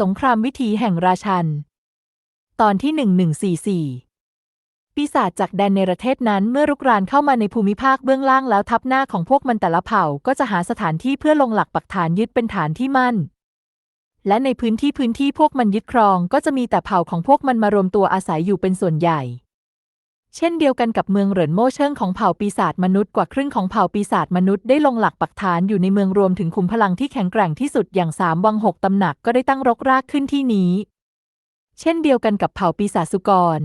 สงครามวิถีแห่งราชัน ตอนที่ 1144 ปีศาจจากแดนในประเทศนั้นเมื่อรุกรานเข้ามาในภูมิภาคเบื้องล่างแล้วทับหน้าของพวกมันแต่ละเผ่าก็จะหาสถานที่เพื่อลงหลักปักฐานยึดเป็นฐานที่มั่น และในพื้นที่พื้นที่พวกมันยึดครองก็จะมีแต่เผ่าของพวกมันมารวมตัวอาศัยอยู่เป็นส่วนใหญ่ เช่นเดียวกันกับเมืองเหรินโม่เชิงของเผ่าปีศาจมนุษย์กว่าครึ่งของเผ่าปีศาจมนุษย์ได้ลงหลักปักฐานอยู่ในเมืองรวมถึงขุมพลังที่แข็งแกร่งที่สุดอย่างสามวังหกตำหนักก็ได้ตั้งรกรากขึ้นที่นี้ เช่นเดียวกันกับเผ่าปีศาจสุกร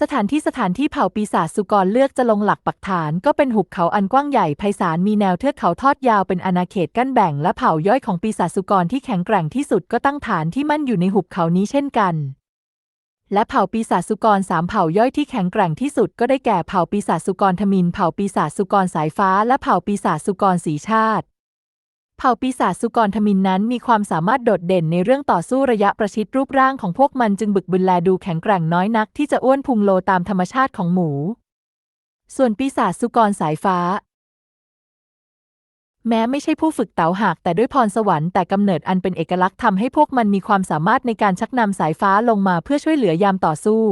สถานที่สถานที่เผ่าปีศาจสุกรเลือกจะลงหลักปักฐานก็เป็นหุบเขาอันกว้างใหญ่ไพศาลมีแนวเทือกเขาทอดยาวเป็นอาณาเขตกั้นแบ่งและเผ่าย่อยของปีศาจสุกรที่แข็งแกร่งที่สุดก็ตั้งฐานที่มั่นอยู่ในหุบเขานี้เช่นกัน และเผ่าปีศาจสุกรสามเผ่าย่อยที่แข็งแกร่งที่สุดก็ได้แก่เผ่าปีศาจสุกรทมินเผ่าปีศาจสุกรสายฟ้า และเผ่าปีศาจสุกรสีชาติ เผ่าปีศาจสุกรทมินนั้นมีความสามารถโดดเด่นในเรื่องต่อสู้ระยะประชิดรูปร่างของพวกมันจึงบึกบึนแลดูแข็งแกร่งน้อยนักที่จะอ้วนพุงโลตามธรรมชาติของหมู ส่วนปีศาจสุกรสายฟ้า แม้ไม่ใช่ผู้ฝึกเต๋าหากแต่ด้วยพรสวรรค์แต่กำเนิดอันเป็นเอกลักษณ์ทำให้พวกมันมีความสามารถในการชักนำสายฟ้าลงมาเพื่อช่วยเหลือยามต่อสู้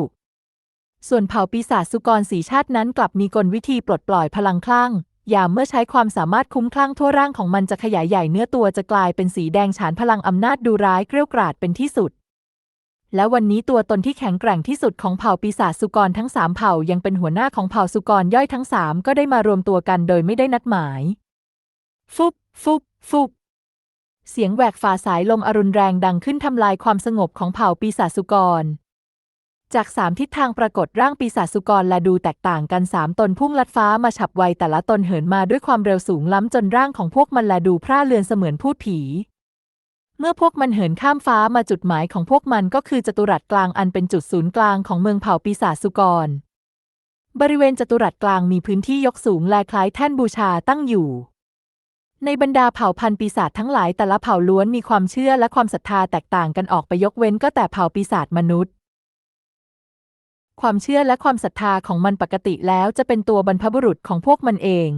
ส่วนเผ่าปีศาจสุกรสีชาตินั้นกลับมีกลวิธีปลดปล่อยพลังคลั่ง ยามเมื่อใช้ความสามารถคุ้มคลั่งทั่วร่างของมันจะขยายใหญ่เนื้อตัวจะกลายเป็นสีแดงฉานพลังอำนาจดูร้ายเกรี้ยวกราดเป็นที่สุดและวันนี้ตัวตนที่แข็งแกร่งที่สุดของเผ่าปีศาจสุกรทั้งสามเผ่ายังเป็นหัวหน้าของเผ่าสุกรย่อยทั้งสามก็ได้มารวมตัวกันโดยไม่ได้นัดหมาย ฟุบ ฟุบ ฟุบ เสียงแหวกฝ่าสายลมอรุณแรงดังขึ้นทำลายความสงบของเผ่าปีศาจสุกร จากสามทิศทางปรากฏร่างปีศาจสุกรและดูแตกต่างกันสามตนพุ่งลัดฟ้ามาฉับไวแต่ละตนเหินมาด้วยความเร็วสูงล้ำจนร่างของพวกมันและดูพร่าเลือนเสมือนพูดผี เมื่อพวกมันเหินข้ามฟ้ามาจุดหมายของพวกมันก็คือจัตุรัสกลางอันเป็นจุดศูนย์กลางของเมืองเผ่าปีศาจสุกร บริเวณจัตุรัสกลางมีพื้นที่ยกสูงและคล้ายแท่นบูชาตั้งอยู่ ในบรรดาเผ่าพันธุ์ปีศาจทั้งหลายแต่ละเผ่าล้วนมีความเชื่อและความศรัทธาแตกต่างกันออกไปยกเว้นก็แต่เผ่าปีศาจมนุษย์ ความเชื่อและความศรัทธาของมันปกติแล้วจะเป็นตัวบรรพบุรุษของพวกมันเอง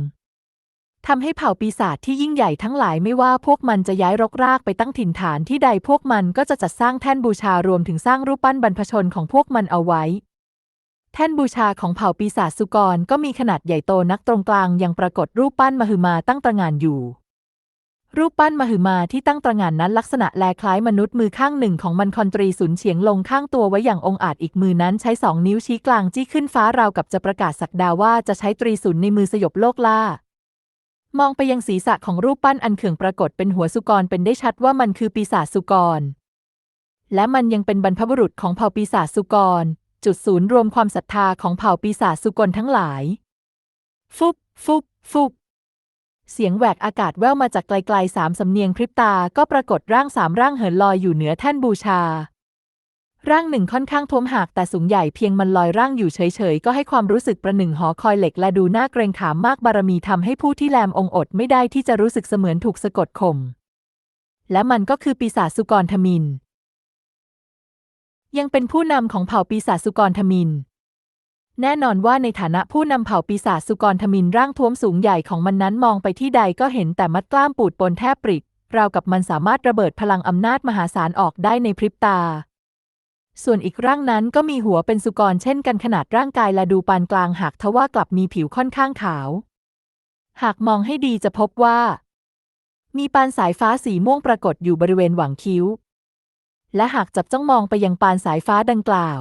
ทำให้เผ่าปีศาจที่ยิ่งใหญ่ทั้งหลายไม่ว่าพวกมันจะย้ายรกรากไปตั้งถิ่นฐานที่ใดพวกมันก็จะจัดสร้างแท่นบูชารวมถึงสร้างรูปปั้นบรรพชนของพวกมันเอาไว้ แท่นบูชาของเผ่าปีศาจสุกรก็มีขนาดใหญ่โตนักตรงกลางยังปรากฏรูปปั้นมหึมาตั้งตระหง่านอยู่ รูปปั้นมหึมาที่ตั้งตระหง่านนั้นลักษณะแลคล้ายมนุษย์มือข้างหนึ่งของมันคอนตรีสุนเฉียงลงข้างตัวไว้อย่างองอาจอีกมือนั้นใช้สองนิ้วชี้กลางจี้ขึ้นฟ้าราวกับจะประกาศสักดาว่าจะใช้ตรีสุนในมือสยบโลกล่ามองไปยังศีรษะของรูปปั้นอันเขื่องปรากฏเป็นหัวสุกรเป็นได้ชัดว่ามันคือปีศาจสุกร และมันยังเป็นบรรพบุรุษของเผ่าปีศาจสุกร จุดศูนย์รวมความศรัทธาของเผ่าปีศาจสุกลทั้งหลาย ฟุบ ฟุบ ฟุบ เสียงแหวกอากาศแว่วมาจากไกลๆสามสำเนียงพริบตาก็ปรากฏร่างสามร่างเหินลอยอยู่เหนือแท่นบูชา ร่างหนึ่งค่อนข้างท้วมหากแต่สูงใหญ่เพียงมันลอยร่างอยู่เฉยๆ ก็ให้ความรู้สึกประหนึ่งหอคอยเหล็กและดูน่าเกรงขามมากบารมีทำให้ผู้ที่แลมองอดไม่ได้ที่จะรู้สึกเสมือนถูกสะกดข่มและมันก็คือปีศาจสุกรทมิน ยังเป็นผู้นำของเผ่าปีศาจสุกรทมิน แน่นอนว่าในฐานะผู้นำเผ่าปีศาจสุกรทมินร่างท้วมสูงใหญ่ของมันนั้นมองไปที่ใดก็เห็นแต่มัดกล้ามปูดปนแทบปริกราวกับมันสามารถระเบิดพลังอำนาจมหาศาลออกได้ในพริบตา ส่วนอีกร่างนั้นก็มีหัวเป็นสุกรเช่นกันขนาดร่างกายและดูปานกลางหากทว่ากลับมีผิวค่อนข้างขาว หากมองให้ดีจะพบว่า มีปานสายฟ้าสีม่วงปรากฏอยู่บริเวณหว่างคิ้ว และหากจับจ้องมองไปยังปานสายฟ้าดังกล่าว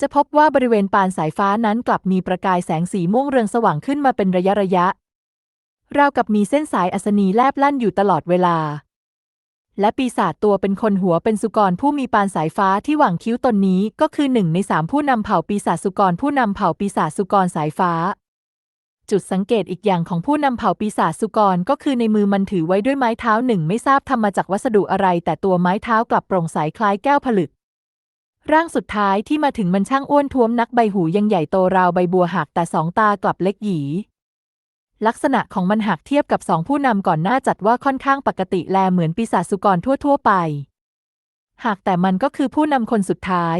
จะพบว่าบริเวณปานสายฟ้านั้นกลับมีประกายแสงสีม่วงเรืองสว่างขึ้นมาเป็นระยะระยะ ราวกับมีเส้นสายอัศนีแลบลั่นอยู่ตลอดเวลา และปีศาจตัวเป็นคนหัวเป็นสุกรผู้มีปานสายฟ้าที่หว่างคิ้วตนนี้ก็คือหนึ่งในสามผู้นำเผ่าปีศาจสุกรผู้นำเผ่าปีศาจสุกรสายฟ้า จุดสังเกตอีกอย่างของผู้นำเผ่าปีศาจสุกรก็คือในมือมันถือไว้ด้วยไม้เท้าหนึ่งไม่ทราบทำมาจากวัสดุอะไร แต่ตัวไม้เท้ากลับโปร่งใสคล้ายแก้วผลึก ร่างสุดท้ายที่มาถึงมันช่างอ้วนท้วมนักใบหูยังใหญ่โตราวใบบัวหักแต่สองตากลับเล็กหยีลักษณะของมันหากเทียบกับสองผู้นำก่อนหน้าจัดว่าค่อนข้างปกติแลเหมือนปีศาจสุกรทั่ว ๆ ไป หากแต่มันก็คือผู้นำคนสุดท้าย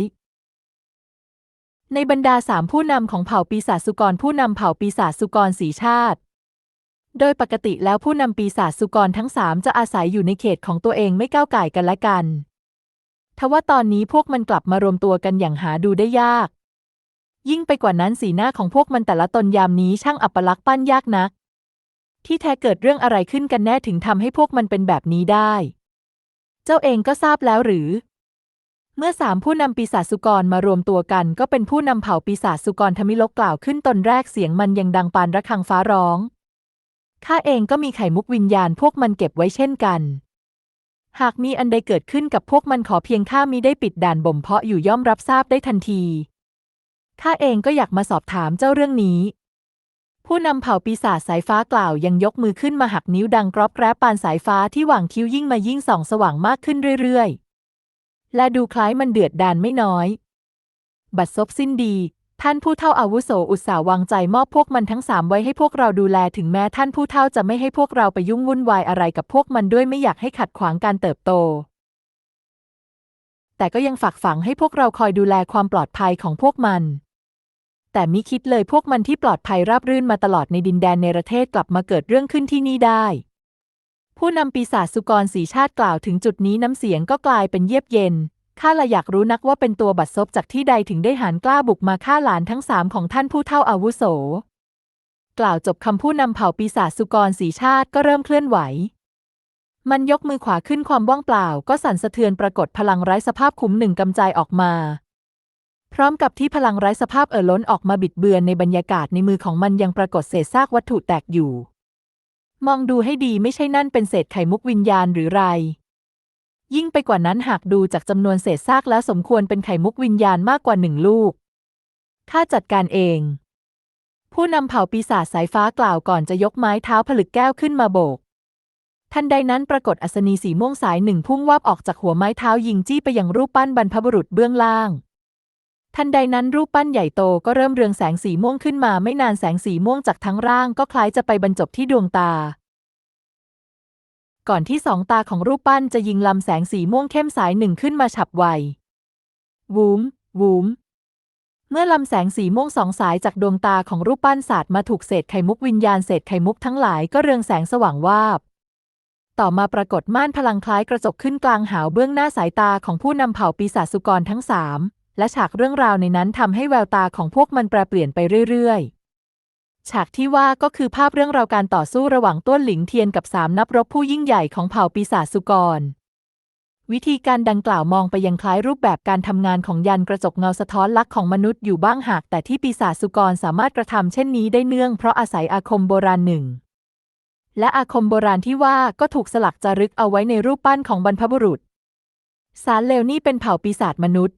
ในบรรดาสามผู้นำของเผ่าปีศาจสุกรผู้นำเผ่าปีศาจสุกรสีชาติ โดยปกติแล้วผู้นำปีศาจสุกรทั้งสามจะอาศัยอยู่ในเขตของตัวเองไม่ก้าวไก่ายกันและกัน ทว่าตอนนี้พวกมันกลับมารวมตัวกันอย่างหาดูได้ยาก ยิ่งไปกว่านั้นสีหน้าของพวกมันแต่ละตนยามนี้ช่างอัปลักษณ์ปั้นยากนัก ที่แท้เกิดเรื่องอะไรขึ้นกันแน่ถึงทำให้พวกมันเป็นแบบนี้ได้ เจ้าเองก็ทราบแล้วหรือ เมื่อสามผู้นำปีศาจสุกรมารวมตัวกัน ก็เป็นผู้นำเผ่าปีศาจสุกรธมิลกกล่าวขึ้นตนแรกเสียงมันยังดังปานระฆังฟ้าร้องข้าเองก็มีไข่มุกวิญญาณพวกมันเก็บไว้เช่นกัน หากมีอันใดเกิดขึ้นกับพวกมันขอเพียงข้ามิได้ปิดด่านบ่มเพาะอยู่ย่อมรับทราบได้ทันทีข้าเองก็อยากมาสอบถามเจ้าเรื่องนี้ ผู้นำเผ่าปีศาจสายฟ้ากล่าวยังยกมือขึ้นมาหักนิ้วดังกรอบแกรบปานสายฟ้าที่หว่างคิ้วยิ่งมายิ่งส่องสว่างมากขึ้นเรื่อยๆ และดูคล้ายมันเดือดดานไม่น้อย บัดซบสิ้นดี ท่านผู้เฒ่าอาวุโสอุตสาห์วางใจมอบพวกมันทั้งสามไว้ให้พวกเราดูแลถึงแม้ท่านผู้เฒ่าจะไม่ให้พวกเราไปยุ่งวุ่นวายอะไรกับพวกมันด้วยไม่อยากให้ขัดขวางการเติบโต แต่ก็ยังฝากฝังให้พวกเราคอยดูแลความปลอดภัยของพวกมันแต่มิคิดเลยพวกมันที่ปลอดภัยราบรื่นมาตลอดในดินแดนเนประเทศกลับมาเกิดเรื่องขึ้นที่นี่ได้ ผู้นำปีศาจสุกรสีชาติกล่าวถึงจุดนี้น้ำเสียงก็กลายเป็นเยียบเย็น ข้าละอยากรู้นักว่าเป็นตัวบัดซบจากที่ใดถึงได้หารกล้าบุกมาฆ่าหลานทั้งสามของท่านผู้เฒ่าอาวุโส กล่าวจบคำผู้นำเผ่าปีศาจสุกรสีชาติก็เริ่มเคลื่อนไหว มันยกมือขวาขึ้นความว่างเปล่าก็สั่นสะเทือนปรากฏพลังไร้สภาพขุมหนึ่งกำจายออกมา พร้อมกับที่พลังไร้สภาพเอ่อล้นออกมาบิดเบือนในบรรยากาศในมือของมันยังปรากฏเศษซากวัตถุแตกอยู่ มองดูให้ดีไม่ใช่นั่นเป็นเศษไข่มุกวิญญาณหรือไร ยิ่งไปกว่านั้นหากดูจากจำนวนเศษซากแล้วสมควรเป็นไข่มุกวิญญาณมากกว่าหนึ่งลูกข้าจัดการเอง ผู้นำเผ่าปีศาจสายฟ้ากล่าวก่อนจะยกไม้เท้าผลึกแก้วขึ้นมาโบก ทันใดนั้นปรากฏอัศนีสีม่วงสายหนึ่งพุ่งวาบออกจากหัวไม้เท้ายิงจี้ไปยังรูปปั้นบรรพบุรุษเบื้องล่าง ทันใดนั้นรูปปั้นใหญ่โตก็เริ่มเรืองแสงสีม่วงขึ้นมาไม่นานแสงสีม่วงจากทั้งร่างก็คล้ายจะไปบรรจบที่ดวงตา ก่อนที่สองตาของรูปปั้นจะยิงลำแสงสีม่วงเข้มสายหนึ่งขึ้นมาฉับไววูมวูมเมื่อลำแสงสีม่วงสองสายจากดวงตาของรูปปั้นศาสตร์มาถูกเศษไข่มุกวิญญาณเศษไข่มุกทั้งหลายก็เรืองแสงสว่างวาบ ต่อมาปรากฏม่านพลังคล้ายกระจกขึ้นกลางหาวเบื้องหน้าสายตาของผู้นำเผ่าปีศาจสุกรทั้งสาม และฉากเรื่องราวในนั้นทำให้แววตาของพวกมันแปรเปลี่ยนไปเรื่อยๆ ฉากที่ว่าก็คือภาพเรื่องราวการต่อสู้ระหว่างต้วนหลิงเทียนกับสามนักรบผู้ยิ่งใหญ่ของเผ่าปีศาจสุกร วิธีการดังกล่าวมองไปยังคล้ายรูปแบบการทำงานของยันกระจกเงาสะท้อนลักษณ์ของมนุษย์อยู่บ้างหาก แต่ที่ปีศาจสุกรสามารถกระทำเช่นนี้ได้เนื่องเพราะอาศัยอาคมโบราณหนึ่งและอาคมโบราณที่ว่าก็ถูกสลักจารึกเอาไว้ในรูปปั้นของบรรพบุรุษ สารเลวนี่เป็นเผ่าปีศาจมนุษย์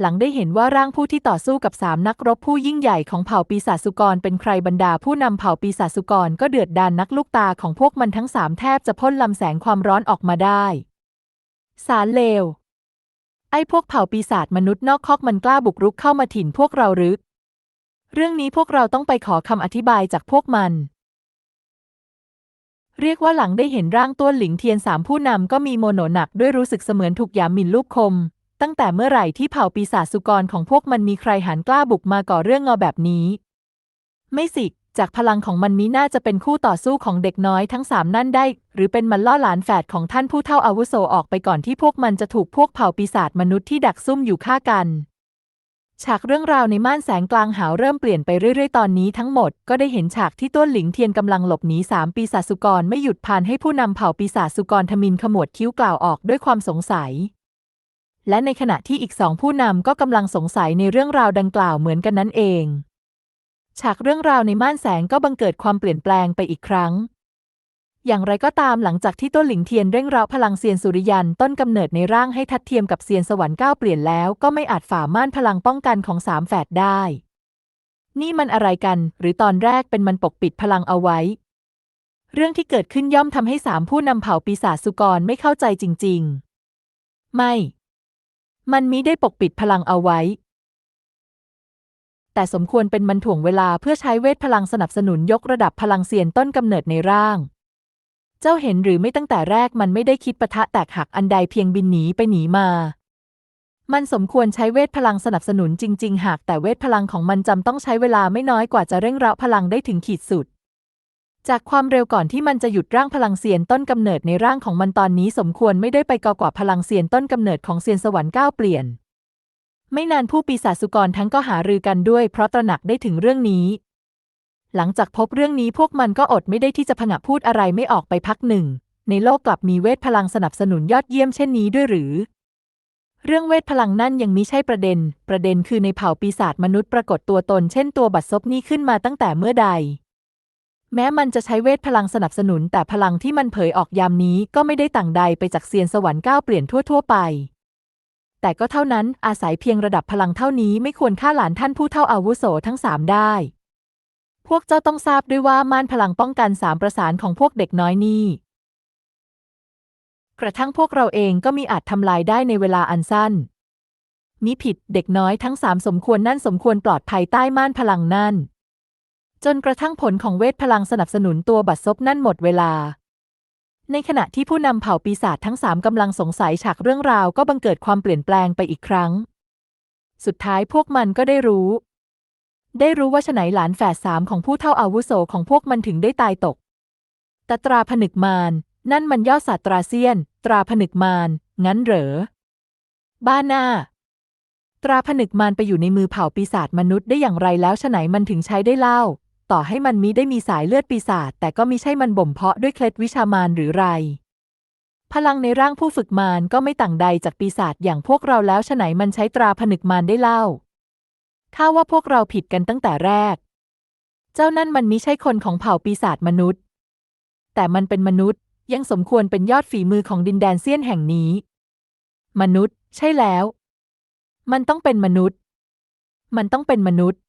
หลังได้เห็นว่าร่างผู้ที่ต่อสู้กับสามนักรบผู้ยิ่งใหญ่ของเผ่าปีศาจสุกรเป็นใครบรรดาผู้นำเผ่าปีศาจสุกรก็เดือดดานนักลูกตาของพวกมันทั้งสามแทบจะพ่นลำแสงความร้อนออกมาได้ สารเลว ไอ้พวกเผ่าปีศาจมนุษย์นอกคอกมันกล้าบุกรุกเข้ามาถิ่นพวกเราหรือเรื่องนี้พวกเราต้องไปขอคำอธิบายจากพวกมัน เรียกว่าหลังได้เห็นร่างต้วหลิงเทียนสามผู้นำก็มีโมโนหนักด้วยรู้สึกเสมือนถูกยามหมิ่นลูกคม ตั้งแต่เมื่อไหร่ที่เผ่าปีศาจสุกรของพวกมันมีใครหันกล้าบุกมาก่อเรื่องงอแบบนี้ ไม่สิ จากพลังของมันนี้น่าจะเป็นคู่ต่อสู้ของเด็กน้อยทั้งสามนั่นได้ หรือเป็นมันล่อหลานแฝดของท่านผู้เฒ่าอาวุโสออกไปก่อนที่พวกมันจะถูกพวกเผ่าปีศาจมนุษย์ที่ดักซุ่มอยู่ฆ่ากันฉากเรื่องราวในม่านแสงกลางหาวเริ่มเปลี่ยนไปเรื่อยๆ ตอนนี้ทั้งหมดก็ได้เห็นฉากที่ต้นหลิงเทียนกำลังหลบหนีสามปีศาจสุกรไม่หยุดพานให้ผู้นำเผ่าปีศาจสุกรทมินขมวดคิ้วกล่าวออกด้วยความสงสัย และในขณะที่อีกสองผู้นำก็กำลังสงสัยในเรื่องราวดังกล่าวเหมือนกันนั่นเอง ฉากเรื่องราวในม่านแสงก็บังเกิดความเปลี่ยนแปลงไปอีกครั้ง อย่างไรก็ตามหลังจากที่ต้นหลิงเทียนเร่งเร้าพลังเซียนสุริยันต้นกำเนิดในร่างให้ทัดเทียมกับเซียนสวรรค์ก้าวเปลี่ยนแล้วก็ไม่อาจฝ่าม่านพลังป้องกันของสามแฝดได้ นี่มันอะไรกัน หรือตอนแรกเป็นมันปกปิดพลังเอาไว้ เรื่องที่เกิดขึ้นย่อมทำให้สามผู้นำเผ่าปีศาจสุกรไม่เข้าใจจริง ๆ ไม่ มันมิได้ปกปิดพลังเอาไว้ แต่สมควรเป็นมันถ่วงเวลาเพื่อใช้เวทพลังสนับสนุนยกระดับพลังเซียนต้นกำเนิดในร่าง เจ้าเห็นหรือไม่ตั้งแต่แรกมันไม่ได้คิดปะทะแตกหักอันใดเพียงบินหนีไปหนีมา มันสมควรใช้เวทพลังสนับสนุนจริง ๆ หากแต่เวทพลังของมันจำต้องใช้เวลาไม่น้อยกว่าจะเร่งเร้าพลังได้ถึงขีดสุด จากความเร็วก่อนที่มันจะหยุดร่างพลังเซียนต้นกำเนิดในร่างของมันตอนนี้สมควรไม่ได้ไปกากว่าพลังเซียนต้นกำเนิดของเซียนสวรรค์ก้าวเปลี่ยน ไม่นานผู้ปีศาจสุกรทั้งก็หารือกันด้วย เพราะตระหนักได้ถึงเรื่องนี้ หลังจากพบเรื่องนี้พวกมันก็อดไม่ได้ที่จะผงะพูดอะไรไม่ออกไปพักหนึ่ง ในโลกกลับมีเวทพลังสนับสนุนยอดเยี่ยมเช่นนี้ด้วยหรือ เรื่องเวทพลังนั่นยังมิใช่ประเด็น ประเด็นคือในเผ่าปีศาจมนุษย์ปรากฏตัวตนเช่นตัวบัตรซบนี้ขึ้นมาตั้งแต่เมื่อใด แม้มันจะใช้เวทพลังสนับสนุน แต่พลังที่มันเผยออกยามนี้ก็ไม่ได้ต่างใดไปจากเซียนสวรรค์ก้าวเปลี่ยนทั่ว ๆ ไป แต่ก็เท่านั้นอาศัยเพียงระดับพลังเท่านี้ไม่ควรฆ่าหลานท่านผู้เท่าอาวุโสทั้งสามได้ พวกเจ้าต้องทราบด้วยว่าม่านพลังป้องกันสามประสานของพวกเด็กน้อยนี่ กระทั่งพวกเราเองก็มีอาจทำลายได้ในเวลาอันสั้นมิผิดเด็กน้อยทั้งสามสมควรนั่นสมควรปลอดภัยใต้ม่านพลังนั่น จนกระทั่งผลของเวทพลังสนับสนุนตัวบัตรซบนั่นหมดเวลา ในขณะที่ผู้นำเผ่าปีศาจทั้งสามกำลังสงสัยฉากเรื่องราวก็บังเกิดความเปลี่ยนแปลงไปอีกครั้ง สุดท้ายพวกมันก็ได้รู้ ได้รู้ว่าฉไหนหลานแฝดสามของผู้เท่าอาวุโสของพวกมันถึงได้ตายตกแต่ตราผนึกมารนั่นมันยอดศาสตราเซียน ตราผนึกมารงั้นเหรอ บ้าหน้าตราผนึกมารไปอยู่ในมือเผ่าปีศาจมนุษย์ได้อย่างไรแล้วฉไหนมันถึงใช้ได้เล่า ต่อให้มันมิได้มีสายเลือดปีศาจแต่ก็มิใช่มันบ่มเพาะด้วยเคล็ดวิชามารหรือไร พลังในร่างผู้ฝึกมารก็ไม่ต่างใดจากปีศาจอย่างพวกเราแล้วฉไหนมันใช้ตราผนึกมารได้เล่าข้าว่าพวกเราผิดกันตั้งแต่แรก เจ้านั่นมันมิใช่คนของเผ่าปีศาจมนุษย์ แต่มันเป็นมนุษย์ยังสมควรเป็นยอดฝีมือของดินแดนเซียนแห่งนี้ มนุษย์ ใช่แล้ว มันต้องเป็นมนุษย์ มันต้องเป็นมนุษย์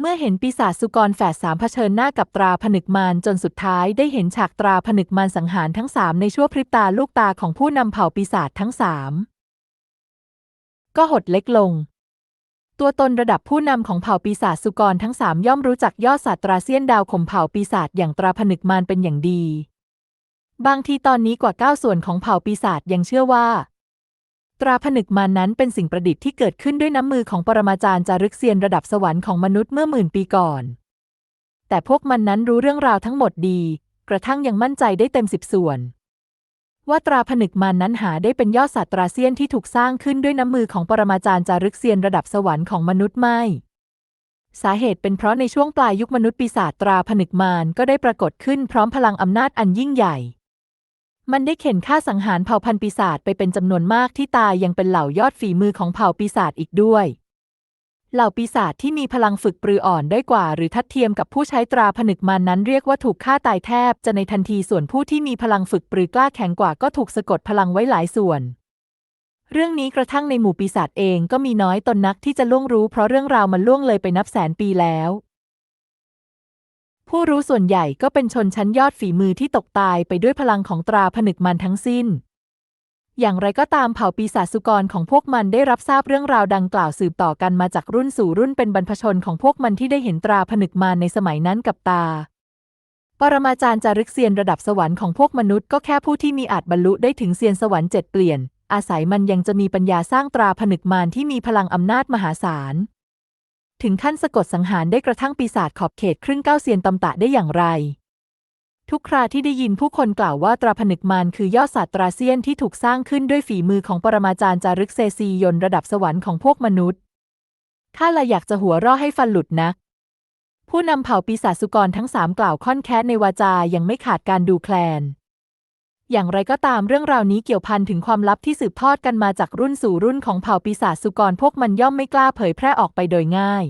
เมื่อเห็นปีศาจสุกรแฝดสามเผชิญหน้ากับตราผนึกมารจนสุดท้ายได้เห็นฉากตราผนึกมารสังหารทั้งสามในชั่วพริบตาลูกตาของผู้นำเผ่าปีศาจทั้งสามก็หดเล็กลง ตัวตนระดับผู้นำของเผ่าปีศาจสุกรทั้งสามย่อมรู้จักยอดศาสตราเซียนดาวข่มเผ่าปีศาจอย่างตราผนึกมารเป็นอย่างดี บางทีตอนนี้กว่าเก้าส่วนของเผ่าปีศาจยังเชื่อว่า ตราผนึกมานั้นเป็นสิ่งประดิษฐ์ที่เกิดขึ้นด้วยน้ำมือของปรมาจารย์จารึกเซียนระดับสวรรค์ของมนุษย์เมื่อหมื่นปีก่อน แต่พวกมันนั้นรู้เรื่องราวทั้งหมดดี กระทั่งยังมั่นใจได้เต็มสิบส่วน ว่าตราผนึกมานั้นหาได้เป็นยอดศาสตราเซียนที่ถูกสร้างขึ้นด้วยน้ำมือของปรมาจารย์จารึกเซียนระดับสวรรค์ของมนุษย์ไม่ สาเหตุเป็นเพราะในช่วงปลายยุคมนุษย์ปีศาจตราผนึกมารก็ได้ปรากฏขึ้นพร้อมพลังอำนาจอันยิ่งใหญ่ มันได้เข็นฆ่าสังหารเผ่าพันธุ์ปีศาจไปเป็นจำนวนมากที่ตายยังเป็นเหล่ายอดฝีมือของเผ่าปีศาจอีกด้วย เหล่าปีศาจที่มีพลังฝึกปรืออ่อนได้กว่า หรือทัดเทียมกับผู้ใช้ตราผนึกมารนั้นเรียกว่าถูกฆ่าตายแทบจะในทันทีส่วนผู้ที่มีพลังฝึกปรือกล้าแข็งกว่าก็ถูกสะกดพลังไว้หลายส่วน เรื่องนี้กระทั่งในหมู่ปีศาจเองก็มีน้อยตนนักที่จะล่วงรู้เพราะเรื่องราวมันล่วงเลยไปนับแสนปีแล้ว ผู้รู้ส่วนใหญ่ก็เป็นชนชั้นยอดฝีมือที่ตกตายไปด้วยพลังของตราผนึกมันทั้งสิ้น อย่างไรก็ตามเผ่าปีศาจสุกรของพวกมันได้รับทราบเรื่องราวดังกล่าวสืบต่อกันมาจากรุ่นสู่รุ่นเป็นบรรพชนของพวกมันที่ได้เห็นตราผนึกมารในสมัยนั้นกับตา ปรมาจารย์จารึกเซียนระดับสวรรค์ของพวกมนุษย์ก็แค่ผู้ที่มีอาจบรรลุได้ถึงเซียนสวรรค์เจ็ดเปลี่ยน อาศัยมันยังจะมีปัญญาสร้างตราผนึกมารที่มีพลังอำนาจมหาศาล ถึงขั้นสะกดสังหารได้กระทั่งปีศาจขอบเขตครึ่งเก้าเซียนตำตะได้อย่างไร ทุกคราที่ได้ยินผู้คนกล่าวว่าตราผนึกมารคือยอดศาสตราเซียนที่ถูกสร้างขึ้นด้วยฝีมือของปรมาจารย์จารึกเซซียนระดับสวรรค์ของพวกมนุษย์ข้าละอยากจะหัวเราะให้ฟันหลุดนัก ผู้นำเผ่าปีศาจสุกรทั้งสามกล่าวค่อนแค้นในวาจายังไม่ขาดการดูแคลน อย่างไรก็ตามเรื่องราวนี้เกี่ยวพันถึงความลับที่สืบทอดกันมาจากรุ่นสู่รุ่นของเผ่าปีศาจสุกรพวกมันย่อมไม่กล้าเผยแพร่ออกไปโดยง่าย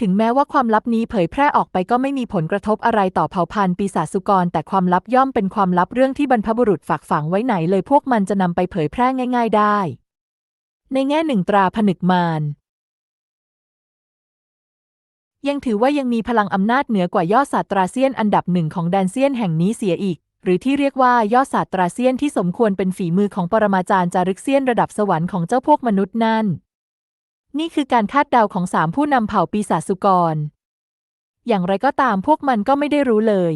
ถึงแม้ว่าความลับนี้เผยแพร่ออกไปก็ไม่มีผลกระทบอะไรต่อเผ่าพันธุ์ปีศาจสุกร แต่ความลับย่อมเป็นความลับเรื่องที่บรรพบุรุษฝากฝังไว้ไหนเลยพวกมันจะนำไปเผยแพร่ง่าย ๆ ได้ ในแง่หนึ่งตราผนึกมารยังถือว่ายังมีพลังอำนาจเหนือกว่ายอดศาสตราเซียนอันดับหนึ่งของแดนเซียนแห่งนี้เสียอีก หรือที่เรียกว่ายอดศาสตราเซียนที่สมควรเป็นฝีมือของปรมาจารย์จารึกเซียนระดับสวรรค์ของเจ้าพวกมนุษย์นั่น นี่คือการคาดเดาของสามผู้นำเผ่าปีศาจสุกร อย่างไรก็ตามพวกมันก็ไม่ได้รู้เลย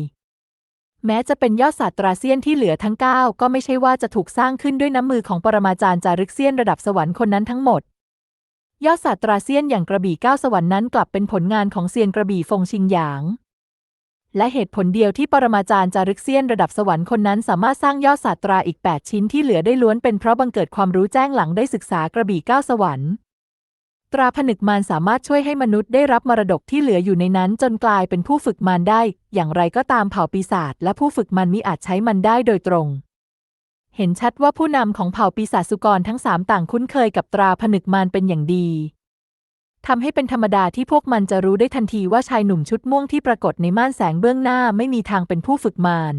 แม้จะเป็นยอดศาสตราเซียนที่เหลือทั้งเก้าก็ไม่ใช่ว่าจะถูกสร้างขึ้นด้วยน้ำมือของปรมาจารย์จารึกเซียนระดับสวรรค์คนนั้นทั้งหมดยอดศาสตราเซียนอย่างกระบี่เก้าสวรรค์นั้นกลับเป็นผลงานของเซียนกระบี่ฟงชิงหยาง และเหตุผลเดียวที่ปรมาจารย์จารึกเซียนระดับสวรรค์คนนั้นสามารถสร้างยอดศาสตราอีก 8 ชิ้นที่เหลือได้ล้วนเป็นเพราะบังเกิดความรู้แจ้งหลังได้ศึกษากระบี่เก้าสวรรค์ ตราผนึกมารสามารถช่วยให้มนุษย์ได้รับมรดกที่เหลืออยู่ในนั้นจนกลายเป็นผู้ฝึกมารได้ อย่างไรก็ตามเผ่าปีศาจและผู้ฝึกมันมิอาจใช้มันได้โดยตรงเห็นชัดว่าผู้นำของเผ่าปีศาจสุกรทั้งสามต่างคุ้นเคยกับตราผนึกมารเป็นอย่างดี ทำให้เป็นธรรมดาที่พวกมันจะรู้ได้ทันทีว่าชายหนุ่มชุดม่วงที่ปรากฏในม่านแสงเบื้องหน้าไม่มีทางเป็นผู้ฝึกมาร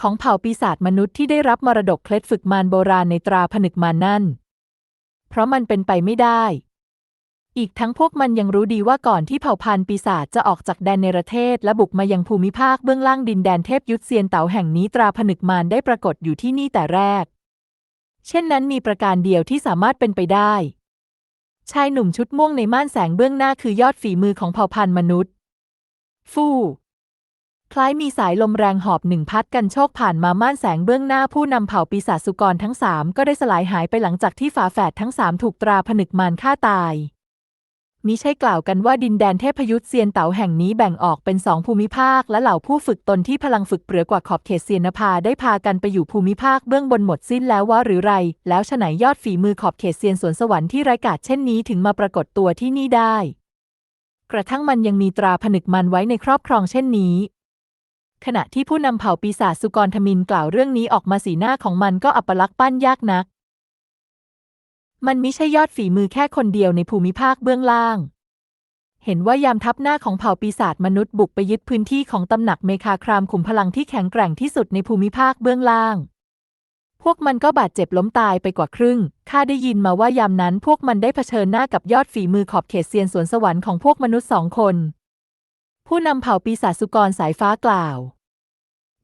ของเผ่าปีศาจมนุษย์ที่ได้รับมรดกเคล็ดฝึกมารโบราณในตราผนึกมารนั่น เพราะมันเป็นไปไม่ได้ อีกทั้งพวกมันยังรู้ดีว่าก่อนที่เผ่าพันธุ์ปีศาจจะออกจากแดนเนรเทศและบุกมายังภูมิภาคเบื้องล่างดินแดนเทพยุทธเซียนเต๋าแห่งนี้ตราผนึกมารได้ปรากฏอยู่ที่นี่แต่แรก เช่นนั้นมีประการเดียวที่สามารถเป็นไปได้ ชายหนุ่มชุดม่วงในม่านแสงเบื้องหน้าคือยอดฝีมือของเผ่าพันธุ์มนุษย์ ฟู่คล้ายมีสายลมแรงหอบหนึ่งพัดกันโชกผ่านมาม่านแสงเบื้องหน้าผู้นำเผ่าปีศาจสุกรทั้งสามก็ได้สลายหายไปหลังจากที่ฝาแฝดทั้งสามถูกตราผนึกมารฆ่าตาย มิใช่กล่าวกันว่าดินแดนเทพยุทธเซียนเต๋าแห่งนี้แบ่งออกเป็นสองภูมิภาค และเหล่าผู้ฝึกตนที่พลังฝึกเปรือกว่าขอบเขตเซียนภาได้พากันไปอยู่ภูมิภาคเบื้องบนหมดสิ้นแล้วว่าหรือไร แล้วฉไหนยอดฝีมือขอบเขตเซียนสวนสวรรค์ที่ไร้กาจเช่นนี้ถึงมาปรากฏตัวที่นี่ได้ กระทั่งมันยังมีตราผนึกมันไว้ในครอบครองเช่นนี้ ขณะที่ผู้นำเผ่าปีศาจสุกรธมินกล่าวเรื่องนี้ออกมาสีหน้าของมันก็อัปลักษณ์ปั้นยากนัก มันไม่ใช่ยอดฝีมือแค่คนเดียวในภูมิภาคเบื้องล่าง เห็นว่ายามทัพหน้าของเผ่าปีศาจมนุษย์บุกไปยึดพื้นที่ของตำหนักเมคาครามขุมพลังที่แข็งแกร่งที่สุดในภูมิภาคเบื้องล่าง พวกมันก็บาดเจ็บล้มตายไปกว่าครึ่ง ข้าได้ยินมาว่ายามนั้นพวกมันได้เผชิญหน้ากับยอดฝีมือขอบเขตเซียนสวนสวรรค์ของพวกมนุษย์สองคน ผู้นำเผ่าปีศาจสุกรสายฟ้ากล่าว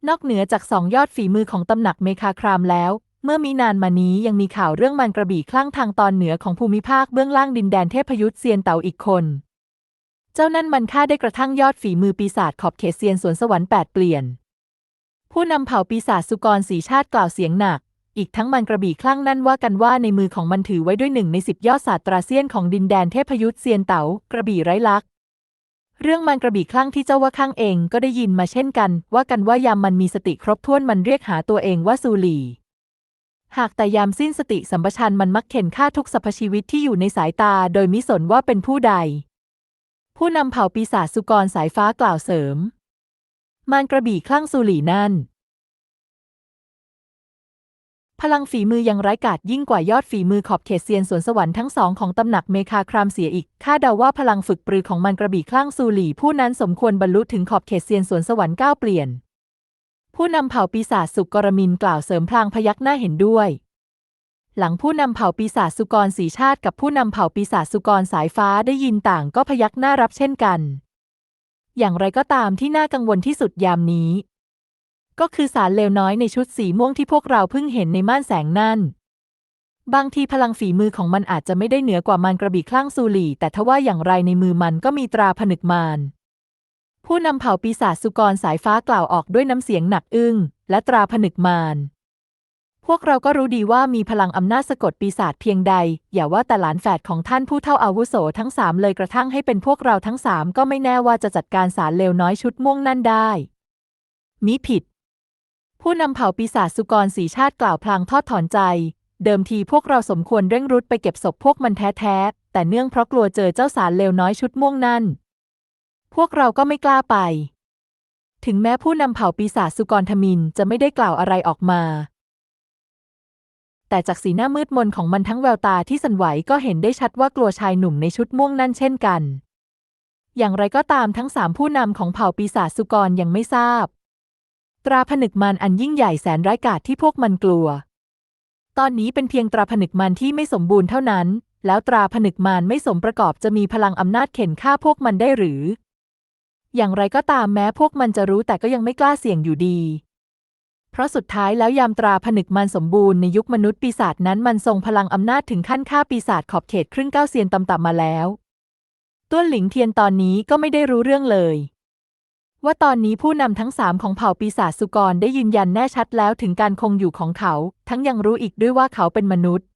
นอกเหนือจากสองยอดฝีมือของตำหนักเมคาครามแล้ว เมื่อมีนานมานี้ยังมีข่าวเรื่องมันกระบี่คลั่งทางตอนเหนือของภูมิภาคเบื้องล่างดินแดนเทพยุทธเซียนเต๋าอีกคน เจ้านั่นมันฆ่าได้กระทั่งยอดฝีมือปีศาจขอบเขตเซียนสวนสวรรค์แปดเปลี่ยน ผู้นำเผ่าปีศาจสุกรสีชาติกล่าวเสียงหนัก อีกทั้งมันกระบี่คลั่งนั่นว่ากันว่าในมือของมันถือไว้ด้วยหนึ่งในสิบยอดศาสตราเซียนของดินแดนเทพยุทธเซียนเต๋ากระบี่ไร้ลักษณ์เรื่องมันกระบี่คลั่งที่เจ้าว่าข้างเองก็ได้ยินมาเช่นกัน ว่ากันว่ายามมันมีสติครบถ้วนมันเรียกหาตัวเองว่าซูหลี หากแต่ยามสิ้นสติสัมปชัญญะมันมักเข็นฆ่าทุกสรรพชีวิตที่อยู่ในสายตาโดยมิสนว่าเป็นผู้ใด ผู้นำเผ่าปีศาจสุกรสายฟ้ากล่าวเสริมมันกระบี่คลั่งซูหลีนั่น พลังฝีมือยังไร้กาจยิ่งกว่ายอดฝีมือขอบเขตเซียนสวนสวรรค์ทั้งสองของตำหนักเมคาครามเสียอีกข้าเดาว่าพลังฝึกปรือของมันกระบี่คลั่งซูหลีผู้นั้นสมควรบรรลุถึงขอบเขตเซียนสวนสวรรค์ก้าวเปลี่ยน ผู้นำเผ่าปีศาจสุกรมินกล่าวเสริมพลางพยักหน้าเห็นด้วย หลังผู้นำเผ่าปีศาจสุกรสีชาติกับผู้นำเผ่าปีศาจสุกรสายฟ้าได้ยินต่างก็พยักหน้ารับเช่นกัน อย่างไรก็ตามที่น่ากังวลที่สุดยามนี้ ก็คือสารเลวน้อยในชุดสีม่วงที่พวกเราเพิ่งเห็นในม่านแสงนั่น บางทีพลังฝีมือของมันอาจจะไม่ได้เหนือกว่ามันกระบี่คลั่งซูหลีแต่ทว่าอย่างไรในมือมันก็มีตราผนึกมาร ผู้นำเผ่าปีศาจสุกรสายฟ้ากล่าวออกด้วยน้ำเสียงหนักอึ้งและตราผนึกมาร พวกเราก็รู้ดีว่ามีพลังอำนาจสะกดปีศาจเพียงใด อย่าว่าแต่หลานแฝดของท่านผู้เท่าอาวุโสทั้งสามเลยกระทั่งให้เป็นพวกเราทั้งสามก็ไม่แน่ว่าจะจัดการสารเลวน้อยชุดม่วงนั่นได้ มิผิด ผู้นำเผ่าปีศาจสุกรสีชาติกล่าวพลางทอดถอนใจ เดิมทีพวกเราสมควรเร่งรุดไปเก็บศพพวกมันแท้ๆแต่เนื่องเพราะกลัวเจอเจ้าสารเลวน้อยชุดม่วงนั่น พวกเราก็ไม่กล้าไป ถึงแม้ผู้นำเผ่าปีศาจสุกรธมินจะไม่ได้กล่าวอะไรออกมา แต่จากสีหน้ามืดมนของมันทั้งแววตาที่สั่นไหวก็เห็นได้ชัดว่ากลัวชายหนุ่มในชุดม่วงนั่นเช่นกัน อย่างไรก็ตามทั้งสามผู้นำของเผ่าปีศาจสุกรยังไม่ทราบ ตราผนึกมันอันยิ่งใหญ่แสนร้ายกาจที่พวกมันกลัว ตอนนี้เป็นเพียงตราผนึกมันที่ไม่สมบูรณ์เท่านั้น แล้วตราผนึกมันไม่สมประกอบจะมีพลังอำนาจเข็นฆ่าพวกมันได้หรือ อย่างไรก็ตามแม้พวกมันจะรู้แต่ก็ยังไม่กล้าเสี่ยงอยู่ดี เพราะสุดท้ายแล้วยามตราผนึกมันสมบูรณ์ในยุคมนุษย์ปีศาจนั้นมันทรงพลังอำนาจถึงขั้นฆ่าปีศาจขอบเขตครึ่งเก้าเซียนตำๆมาแล้วต้วนหลิงเทียนตอนนี้ก็ไม่ได้รู้เรื่องเลย ว่าตอนนี้ผู้นำทั้งสามของเผ่าปีศาจสุกรได้ยืนยันแน่ชัดแล้วถึงการคงอยู่ของเขา ทั้งยังรู้อีกด้วยว่าเขาเป็นมนุษย์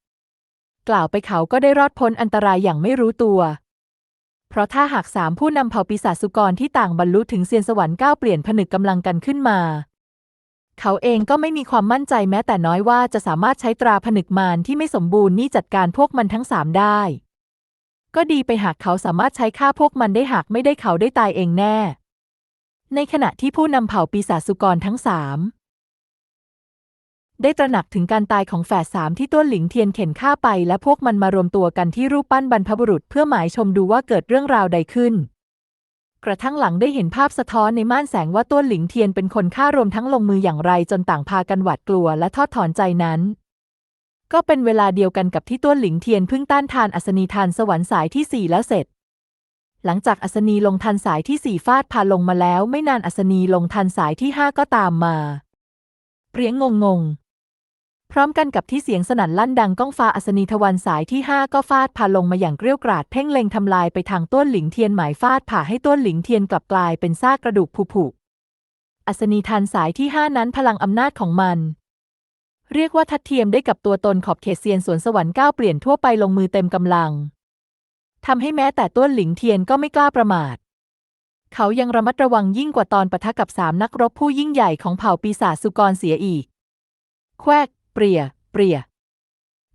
กล่าวไปเขาก็ได้รอดพ้นอันตรายอย่างไม่รู้ตัว เพราะถ้าหากสามผู้นำเผ่าปีศาจสุกรที่ต่างบรรลุถึงเซียนสวรรค์ก้าวเปลี่ยนผนึกกำลังกันขึ้นมา เขาเองก็ไม่มีความมั่นใจแม้แต่น้อยว่าจะสามารถใช้ตราผนึกมารที่ไม่สมบูรณ์นี่จัดการพวกมันทั้งสามได้ ก็ดีไปหากเขาสามารถใช้ฆ่าพวกมันได้หากไม่ได้เขาได้ตายเองแน่ ในขณะที่ผู้นำเผ่าปีศาจสุกรทั้งสาม ได้ตระหนักถึงการตายของแฝดสามที่ต้วนหลิงเทียนเข็นฆ่าไป และพวกมันมารวมตัวกันที่รูปปั้นบรรพบุรุษเพื่อหมายชมดูว่าเกิดเรื่องราวใดขึ้น กระทั่งหลังได้เห็นภาพสะท้อนในม่านแสงว่าต้วนหลิงเทียนเป็นคนฆ่ารวมทั้งลงมืออย่างไรจนต่างพากันหวาดกลัวและทอดถอนใจนั้น ก็เป็นเวลาเดียวกันกับที่ต้วนหลิงเทียนเพิ่งต้านทานอัศนีทานสวรรค์สายที่สี่แล้วเสร็จ หลังจากอัศนีลงทันสายที่สี่ฟาดพาลงมาแล้ว ไม่นานอัศนีลงทันสายที่ห้าก็ตามมาเปรียงงงง พร้อมกันกับที่เสียงสนั่นลั่นดังก้องฟ้าอัศนีทวันสายที่ห้าก็ฟาดพาลงมาอย่างเกรี้ยวกราดเพ่งเล็งทำลายไปทางต้นหลิงเทียนหมายฟาดผ่าให้ต้นหลิงเทียนกลับกลายเป็นซากกระดูกผุผุอัศนีทันสายที่ห้านั้นพลังอำนาจของมัน เรียกว่าทัดเทียมได้กับตัวตนขอบเขตเซียนสวนสวรรค์ก้าวเปลี่ยนทั่วไปลงมือเต็มกำลังทำให้แม้แต่ต้นหลิงเทียนก็ไม่กล้าประมาท เขายังระมัดระวังยิ่งกว่าตอนปะทะกับสามนักรบผู้ยิ่งใหญ่ของเผ่าปีศาจสุกรเสียอีก แควก เปรีย เปรีย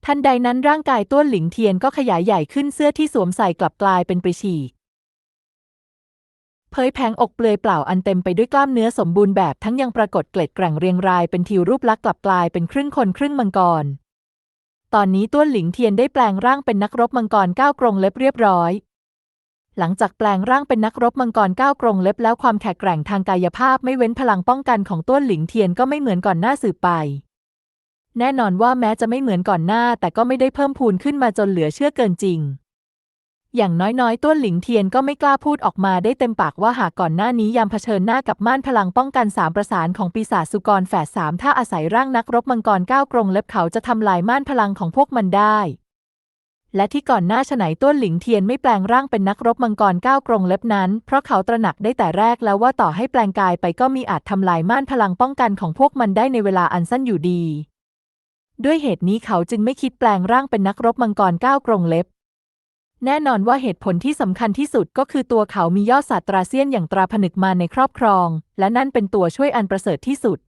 ทันใดนั้นร่างกายต้วนหลิงเทียนก็ขยายใหญ่ขึ้นเสื้อที่สวมใส่กลับกลายเป็นปริชีเผยแผงอกเปลือยเปล่าอันเต็มไปด้วยกล้ามเนื้อสมบูรณ์แบบทั้งยังปรากฏเกล็ดแกร่งเรียงรายเป็นทิวรูปลักษ์กลับกลายเป็นครึ่งคนครึ่งมังกร ตอนนี้ต้วนหลิงเทียนได้แปลงร่างเป็นนักรบมังกรก้าวกรงเล็บเรียบร้อย หลังจากแปลงร่างเป็นนักรบมังกรก้าวกรงเล็บแล้วความแข็งแกร่งทางกายภาพไม่เว้นพลังป้องกันของต้วนหลิงเทียนก็ไม่เหมือนก่อนหน้าสืบไป แน่นอนว่าแม้จะไม่เหมือนก่อนหน้า แต่ก็ไม่ได้เพิ่มพูนขึ้นมาจนเหลือเชื่อเกินจริง อย่างน้อยๆ ต้วนหลิงเทียนก็ไม่กล้าพูดออกมาได้เต็มปากว่าหากก่อนหน้านี้ยามเผชิญหน้ากับม่านพลังป้องกันสามประสานของปีศาจสุกรแฝดสามถ้าอาศัยร่างนักรบมังกรก้าวกรงเล็บเขาจะทำลายม่านพลังของพวกมันได้และที่ก่อนหน้าฉไหนต้วนหลิงเทียนไม่แปลงร่างเป็นนักรบมังกรก้าวกรงเล็บนั้น เพราะเขาตระหนักได้แต่แรกแล้วว่าต่อให้แปลงกายไปก็มีอาจทำลายม่านพลังป้องกันของพวกมันได้ในเวลาอันสั้นอยู่ดี ด้วยเหตุนี้เขาจึงไม่คิดแปลงร่างเป็นนักรบมังกรก้าวกรงเล็บ แน่นอนว่าเหตุผลที่สำคัญที่สุดก็คือตัวเขามียอดศาสตราเซียนอย่างตราผนึกมาในครอบครอง และนั่นเป็นตัวช่วยอันประเสริฐที่สุด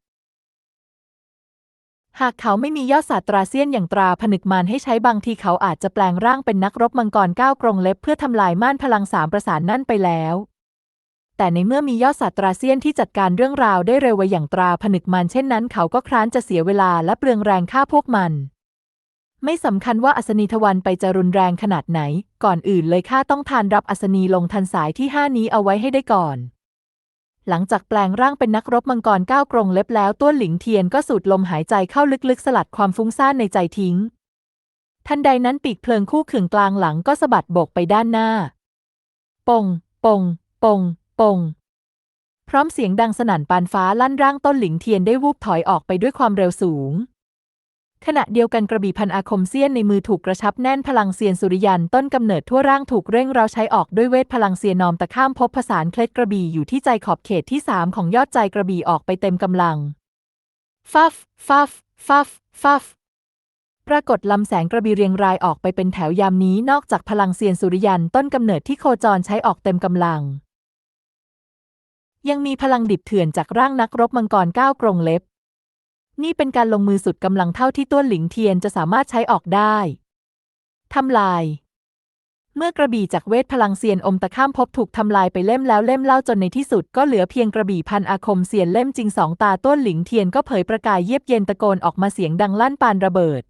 หากเขาไม่มียอดศาสตราเซียนอย่างตราผนึกมารให้ใช้บางทีเขาอาจจะแปลงร่างเป็นนักรบมังกรก้าวกรงเล็บ เพื่อทำลายม่านพลังสามประสานนั่นไปแล้ว แต่ในเมื่อมียอดศาสตราเซียนที่จัดการเรื่องราวได้เร็วไวอย่างตราผนึกมารเช่นนั้นเขาก็คร้านจะเสียเวลาและเปลืองแรงฆ่าพวกมัน ไม่สำคัญว่าอัศนีทวันไปจะรุนแรงขนาดไหน ก่อนอื่นเลยข้าต้องทานรับอัศนีลงทันสายที่ห้านี้เอาไว้ให้ได้ก่อนหลังจากแปลงร่างเป็นนักรบมังกรก้าวกรงเล็บแล้วต้วนหลิงเทียนก็สูดลมหายใจเข้าลึกๆ สลัดความฟุ้งซ่านในใจทิ้ง ทันใดนั้นปีกเพลิงคู่ขึงกลางหลังก็สะบัดโบกไปด้านหน้า ปง ปง ปง ปง พร้อมเสียงดังสนั่นปานฟ้าลั่นร่างต้นหลิงเทียนได้วูบถอยออกไปด้วยความเร็วสูง ขณะเดียวกันกระบี่พันอาคมเซียนในมือถูกกระชับแน่นพลังเซียนสุริยันต้นกำเนิดทั่วร่างถูกเร่งเราใช้ออกด้วยเวทพลังเซียนนอมตะข้ามพบผสานเคล็ดกระบี่อยู่ที่ใจขอบเขตที่สามของยอดใจกระบี่ออกไปเต็มกำลัง ฟัฟฟัฟฟัฟฟัฟปรากฏลำแสงกระบี่เรียงรายออกไปเป็นแถวยามนี้นอกจากพลังเซียนสุริยันต้นกำเนิดที่โคจรใช้ออกเต็มกำลัง ยังมีพลังดิบเถื่อนจากร่างนักรบมังกรก้าวกรงเล็บ นี่เป็นการลงมือสุดกำลังเท่าที่ต้วนหลิงเทียนจะสามารถใช้ออกได้ ทำลาย เมื่อกระบี่จากเวทพลังเซียนอมตะข้ามพบถูกทำลายไปเล่มแล้วเล่มเล่าจนในที่สุดก็เหลือเพียงกระบี่พันอาคมเซียนเล่มจริงสองตาต้วนหลิงเทียนก็เผยประกายเยียบเย็นตะโกนออกมาเสียงดังลั่นปานระเบิด